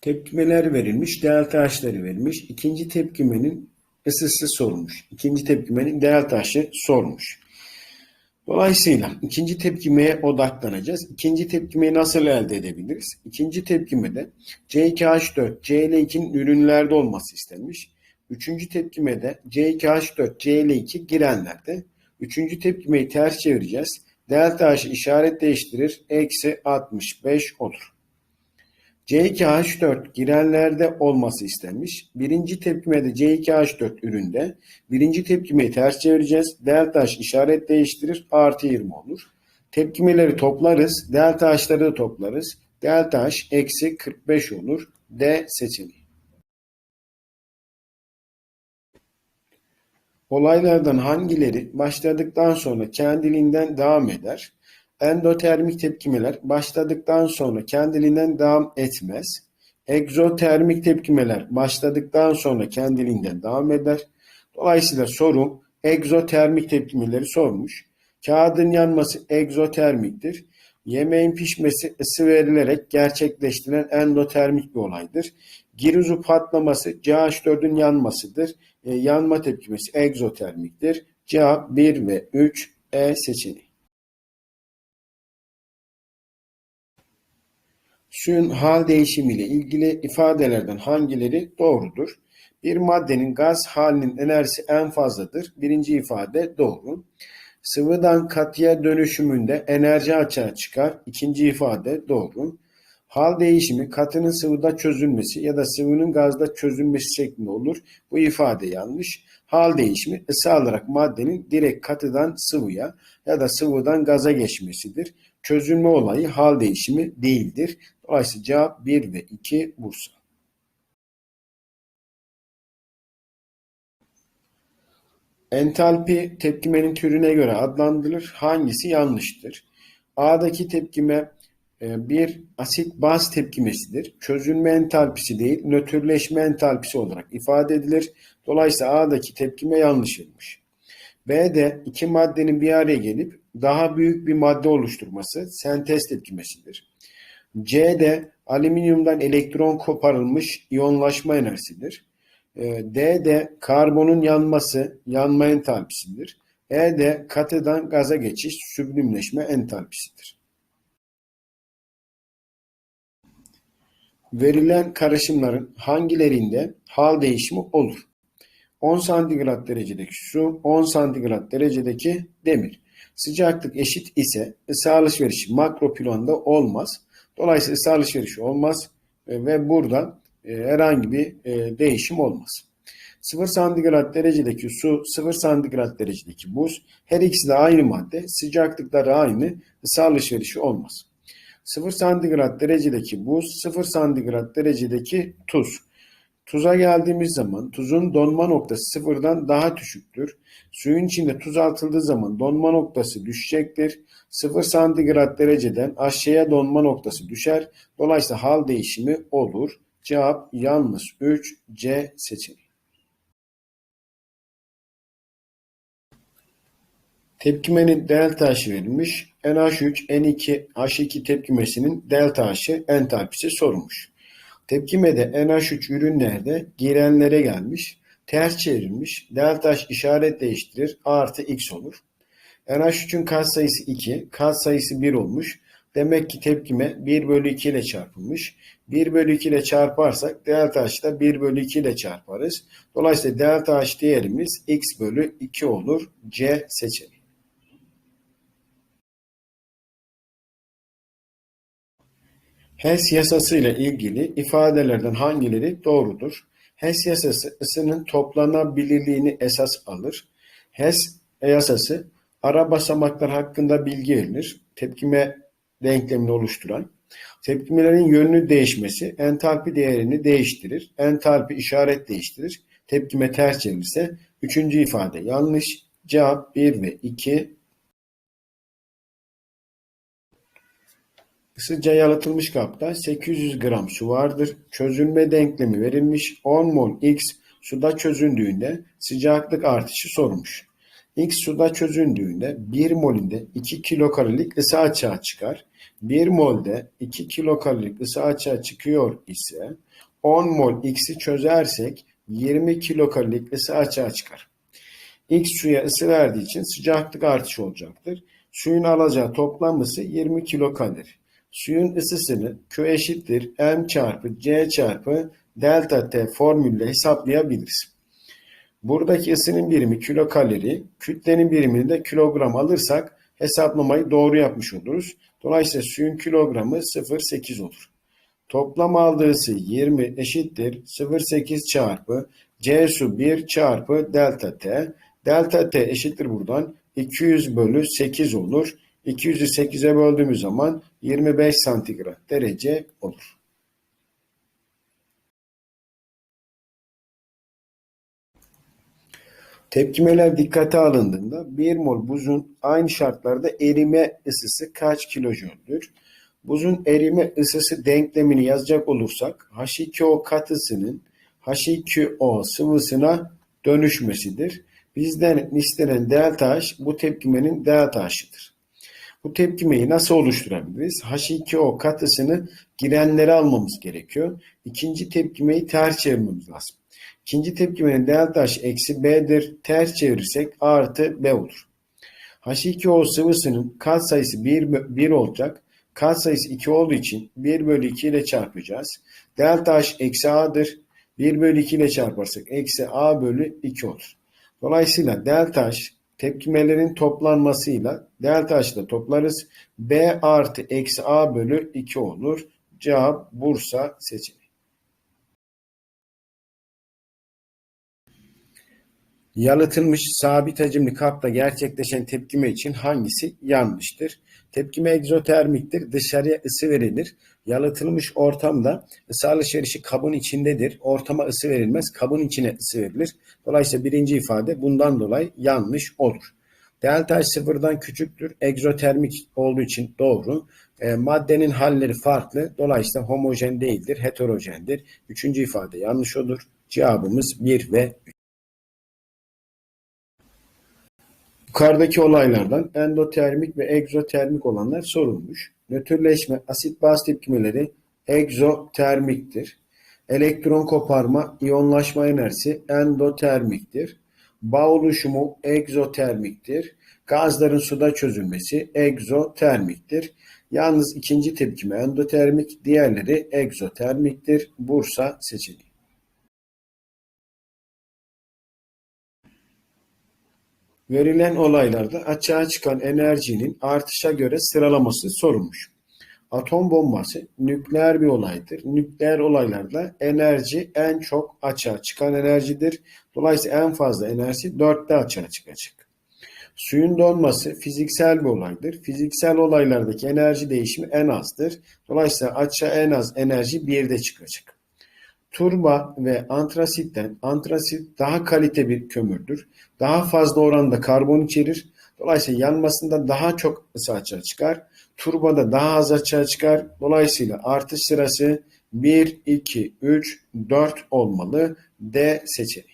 Tepkimeler verilmiş, delta H'ları verilmiş. İkinci tepkimenin ısısı sorulmuş. İkinci tepkimenin delta H'ı sormuş. Dolayısıyla ikinci tepkimeye odaklanacağız. İkinci tepkimeyi nasıl elde edebiliriz? İkinci tepkimede C2H4, CL2'nin ürünlerde olması istenmiş. Üçüncü tepkimede C2H4, CL2 girenlerde. Üçüncü tepkimeyi ters çevireceğiz. Delta H işaret değiştirir. Eksi 65 olur. C2H4 girenlerde olması istenmiş. Birinci tepkimede C2H4 üründe. Birinci tepkimeyi ters çevireceğiz. Delta H işaret değiştirir. Artı 20 olur. Tepkimeleri toplarız. Delta H'ları da toplarız. Delta H eksi 45 olur. D seçeneği. Olaylardan hangileri başladıktan sonra kendiliğinden devam eder? Endotermik tepkimeler başladıktan sonra kendiliğinden devam etmez. Egzotermik tepkimeler başladıktan sonra kendiliğinden devam eder. Dolayısıyla sorum egzotermik tepkimeleri sormuş. Kağıdın yanması egzotermiktir. Yemeğin pişmesi ısı verilerek gerçekleştirilen endotermik bir olaydır. Giruzu patlaması CH4'ün yanmasıdır. E, yanma tepkimesi egzotermiktir. Cevap 1 ve 3 E seçeneği. Suyun hal değişimiyle ilgili ifadelerden hangileri doğrudur? Bir maddenin gaz halinin enerjisi en fazladır. Birinci ifade doğru. Sıvıdan katıya dönüşümünde enerji açığa çıkar. İkinci ifade doğru. Hal değişimi katının sıvıda çözülmesi ya da sıvının gazda çözülmesi şeklinde olur. Bu ifade yanlış. Hal değişimi ısı alarak maddenin direkt katıdan sıvıya ya da sıvıdan gaza geçmesidir. Çözülme olayı hal değişimi değildir. Dolayısıyla cevap 1 ve 2 Bursa. Entalpi tepkimenin türüne göre adlandırılır. Hangisi yanlıştır? A'daki tepkime e, bir asit baz tepkimesidir. Çözülme entalpisi değil, nötrleşme entalpisi olarak ifade edilir. Dolayısıyla A'daki tepkime yanlış edilmiş. B'de iki maddenin bir araya gelip daha büyük bir madde oluşturması sentez tepkimesidir. C'de alüminyumdan elektron koparılmış iyonlaşma enerjisidir. E, D'de karbonun yanması yanma entalpisidir. E'de katıdan gaza geçiş süblimleşme entalpisidir. Verilen karışımların hangilerinde hal değişimi olur? 10 santigrat derecedeki su, 10 santigrat derecedeki demir. Sıcaklık eşit ise ısı alışverişi makro planda olmaz. Dolayısıyla ısı alışverişi olmaz e, ve burada e, herhangi bir e, değişim olmaz. 0 santigrat derecedeki su, 0 santigrat derecedeki buz her ikisi de aynı madde. Sıcaklıkları aynı. ısı alışverişi olmaz. 0 santigrat derecedeki buz, 0 santigrat derecedeki tuz. Tuza geldiğimiz zaman tuzun donma noktası sıfırdan daha düşüktür. Suyun içinde tuz atıldığı zaman donma noktası düşecektir. 0 santigrat dereceden aşağıya donma noktası düşer. Dolayısıyla hal değişimi olur. Cevap yalnız 3 C seçeneği. Tepkimenin delta H'ı verilmiş. NH3, N2, H2 tepkimesinin delta H'ı entalpisi sorulmuş. Tepkimede NH3 ürünlerde girenlere gelmiş. Ters çevrilmiş. Delta işaret değiştirir. Artı X olur. NH3'ün katsayısı 2, katsayısı 1 olmuş. Demek ki tepkime 1 bölü 2 ile çarpılmış. 1 bölü 2 ile çarparsak delta H'ı da 1 bölü 2 ile çarparız. Dolayısıyla delta H değerimiz X bölü 2 olur. C seçeneği. Hess yasası ile ilgili ifadelerden hangileri doğrudur? Hess yasası ısının toplanabilirliğini esas alır. Hess yasası ara basamaklar hakkında bilgi verilir. Tepkime denklemini oluşturan. Tepkimelerin yönünü değişmesi entalpi değerini değiştirir. Entalpi işaret değiştirir. Tepkime ters çevirirse üçüncü ifade yanlış. Cevap 1 ve 2 Isıca yalıtılmış kapta 800 gram su vardır. Çözülme denklemi verilmiş. 10 mol X suda çözündüğünde sıcaklık artışı sorulmuş. X suda çözündüğünde 1 molinde 2 kilokalorik ısı açığa çıkar. 1 molde 2 kilokalorik ısı açığa çıkıyor ise 10 mol X'i çözersek 20 kilokalorik ısı açığa çıkar. X suya ısı verdiği için sıcaklık artışı olacaktır. Suyun alacağı toplam ısı 20 kilokalori. Suyun ısısını Q eşittir M çarpı C çarpı delta T formülle hesaplayabiliriz. Buradaki ısının birimi kilokalori, kütlenin birimini de kilogram alırsak hesaplamayı doğru yapmış oluruz. Dolayısıyla suyun kilogramı 0,8 olur. Toplam aldığı ısı 20 eşittir 0,8 çarpı C su 1 çarpı delta T. Delta T eşittir buradan 200 bölü 8 olur. 200'ü 8'e böldüğümüz zaman 25 santigrat derece olur. Tepkimeler dikkate alındığında 1 mol buzun aynı şartlarda erime ısısı kaç kilojöldür? Buzun erime ısısı denklemini yazacak olursak H2O katısının H2O sıvısına dönüşmesidir. Bizden istenen delta H bu tepkimenin delta H'ıdır. Bu tepkimeyi nasıl oluşturabiliriz? H2O katısını girenlere almamız gerekiyor. İkinci tepkimeyi ters çevirmemiz lazım. İkinci tepkimenin delta H eksi B'dir. Ters çevirirsek A artı B olur. H2O sıvısının kat sayısı 1, 1 olacak. Kat sayısı 2 olduğu için 1 bölü 2 ile çarpacağız. Delta H eksi A'dır. 1 bölü 2 ile çarparsak eksi A bölü 2 olur. Dolayısıyla delta H tepkimelerin toplanmasıyla delta H'ı da toplarız. B artı eksi A bölü 2 olur. Cevap Bursa seçeneği. Yalıtılmış sabit hacimli kapta gerçekleşen tepkime için hangisi yanlıştır? Tepkime egzotermiktir. Dışarıya ısı verilir. Yalıtılmış ortamda ısı alışverişi kabın içindedir. Ortama ısı verilmez. Kabın içine ısı verilir. Dolayısıyla birinci ifade bundan dolayı yanlış olur. Delta sıfırdan küçüktür. Egzotermik olduğu için doğru. E, maddenin halleri farklı. Dolayısıyla homojen değildir. Heterojendir. Üçüncü ifade yanlış olur. Cevabımız 1 ve 3. Yukarıdaki olaylardan endotermik ve egzotermik olanlar sorulmuş. Nötrleşme, asit baz tepkimeleri egzotermiktir. Elektron koparma, iyonlaşma enerjisi endotermiktir. Bağ oluşumu egzotermiktir. Gazların suda çözülmesi egzotermiktir. Yalnız ikinci tepkime endotermik, diğerleri egzotermiktir. Bursa seçeneği. Verilen olaylarda açığa çıkan enerjinin artışa göre sıralaması sorulmuş. Atom bombası nükleer bir olaydır. Nükleer olaylarda enerji en çok açığa çıkan enerjidir. Dolayısıyla en fazla enerji dörtte açığa çıkacak. Suyun donması fiziksel bir olaydır. Fiziksel olaylardaki enerji değişimi en azdır. Dolayısıyla açığa en az enerji birde çıkacak. Turba ve antrasitten antrasit daha kalite bir kömürdür. Daha fazla oranda karbon içerir. Dolayısıyla yanmasında daha çok ısı açığa çıkar. Turbada daha az açığa çıkar. Dolayısıyla artış sırası 1, 2, 3, 4 olmalı. D seçeneği.